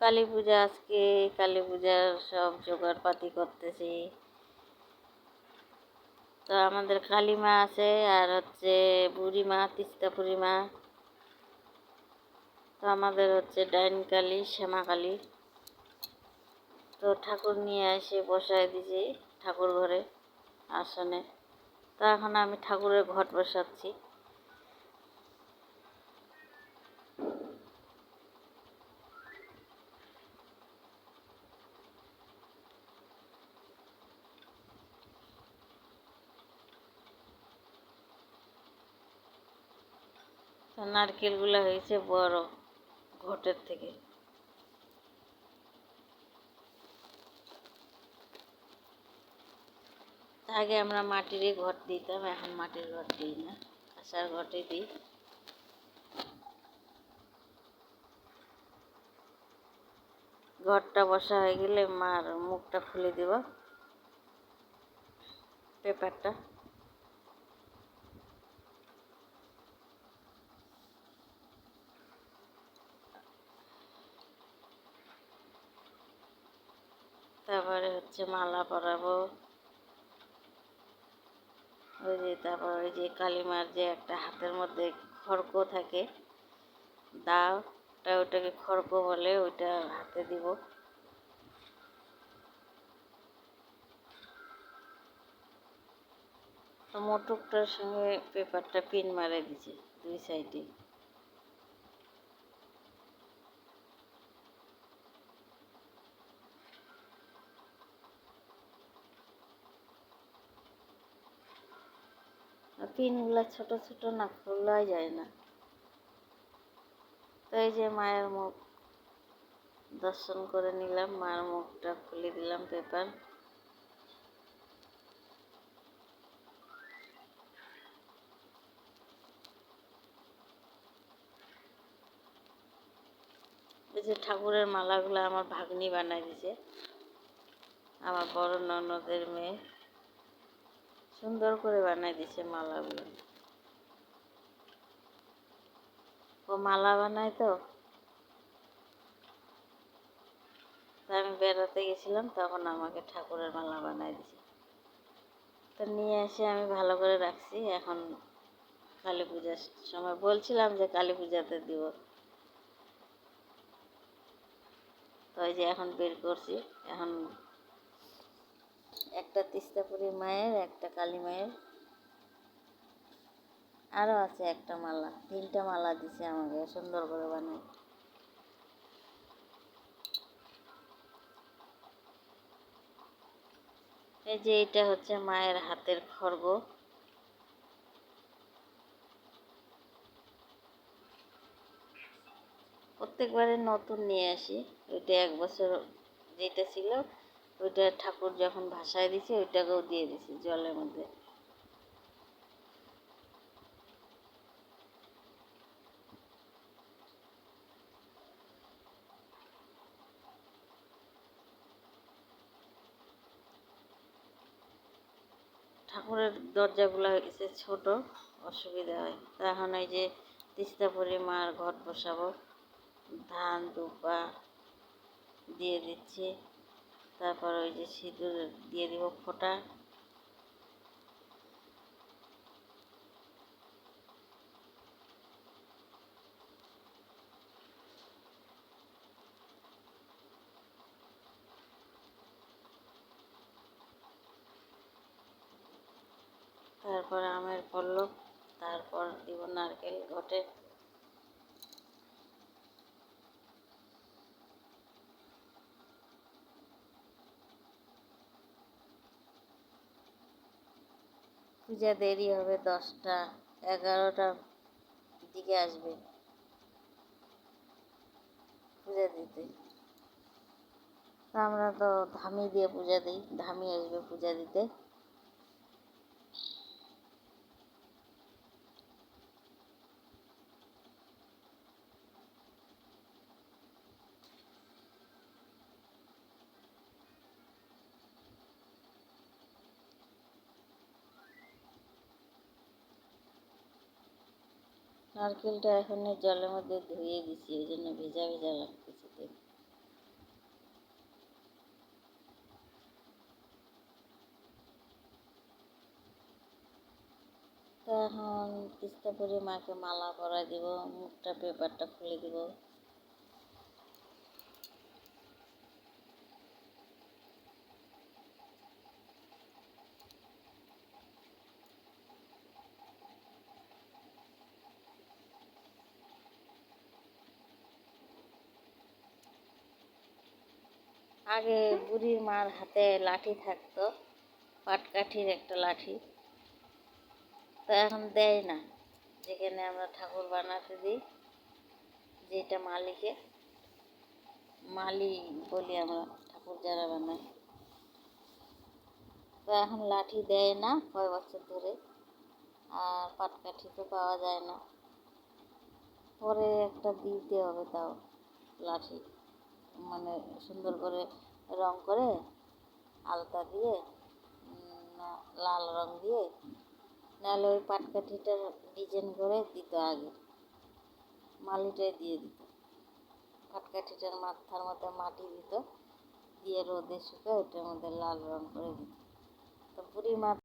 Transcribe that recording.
কালী পূজা আজকে, কালী পূজার সব জোগাড় পাতি করতেছি। তো আমাদের কালী মা আছে আর হচ্ছে বুড়ি মা, তিস্তা বুড়ি মা। তো আমাদের হচ্ছে ডাইন কালী, শ্যামা কালী। তো ঠাকুর নিয়ে এসে বসায় দিয়েছি ঠাকুর ঘরে, আসনে। তো এখন আমি ঠাকুরের ঘট বসাচ্ছি। তো নারকেলগুলো হয়েছে বড়, ঘটের থেকে। আগে আমরা মাটিরই ঘট দিতাম, এখন মাটির ঘট দিই না কাঁসার ঘটে দিই। ঘরটা বসা হয়ে গেলে মার মুখটা খুলে দেব, পেপারটা। তারপরে হচ্ছে মালা পরাবো। ওই যে তারপর ওই যে কালিমার যে একটা হাতের মধ্যে খড়ক থাকে, দাও, ওটা ওটাকে খড়ক বলে, ওইটা হাতে দিব। তো মোটকটার সঙ্গে পেপারটা পিন মারে দিছে, দুই সাইডে। পিনগুলো ছোট ছোট না খোলাই যায় না। তো এই যে মায়ের মুখ দর্শন করে নিলাম মায়ের মুখটা খুলে দিলাম পেপার। এই যে ঠাকুরের মালাগুলো আমার ভাগ্নি বানাই দিছে আমার বড় ননদের মেয়ে। সুন্দর করে বানাই দিছে মালাগুলো। ও মালা বানায় তো। আমি বেড়াতে গেছিলাম, তখন আমাকে ঠাকুরের মালা বানাই দিছে। তো নিয়ে এসে আমি ভালো করে রাখছি, এখন কালী পূজার সময়। বলছিলাম যে কালী পূজাতে দিব। তো এই যে এখন বের করছি, এখন একটা তিস্তাপুরি মায়ের, একটা কালী মায়ের। আরও আছে একটা মালা, তিনটা মালা দিছে আমাকে, সুন্দর করে বানায়। এই যে এটা হচ্ছে মায়ের হাতের খর্গ প্রত্যেকবারে নতুন নিয়ে আসি, ওইটা এক বছর যেটা ছিল ওইটা ঠাকুর যখন ভাসায় দিছে, ওইটাকেও দিয়ে দিছি জলের মধ্যে। ঠাকুরের দরজাগুলো হয়েছে ছোট, অসুবিধা হয়। তা এখন এই যে তিস্তাপুরি মার ঘট বসাবো, ধান দুপা দিয়ে দিচ্ছি। তারপর ওই যে সিঁদুর দিয়ে দিব ফোঁটা। তারপর আমের পল্লব তারপর দিব নারকেল ঘটে। পূজা দেরি হবে, দশটা, এগারোটার দিকে আসবে। পূজা দিতে। আমরা তো ধামি দিয়ে পূজা দিই, ধামি আসবে পূজা দিতে। নারকেলটা এখন জলের মধ্যে ধুয়ে দিছি এই জন্য ভেজা ভেজা লাগতেছে দেখতে। এখন তিস্তা করে মাকে মালা পরাই দিব, মুখটা পেপারটা খুলে দিব। আগে বুড়ির মার হাতে লাঠি থাকতো, পাটকাঠির একটা লাঠি। তো এখন দেয় না। যেখানে আমরা ঠাকুর বানাতে দিই, যেটা মালিকে মালি বলি আমরা, ঠাকুর যারা বানাই তো এখন লাঠি দেয় না কয় বছর ধরে, আর পাটকাঠি তো পাওয়া যায় না। পরে একটা দিতে হবে তাও লাঠি। মানে সুন্দর করে রং করে আলতা দিয়ে লাল রং দিয়ে, নাহলে ওই পাটকাঠিটার ডিজাইন করে দিত আগে। মালিটাই দিয়ে দিত। পাটকাঠিটার মাথার মধ্যে মাটি দিত, দিয়ে রোদে শুকে ওইটার মধ্যে লাল রং করে দিত। তো বুড়ি মা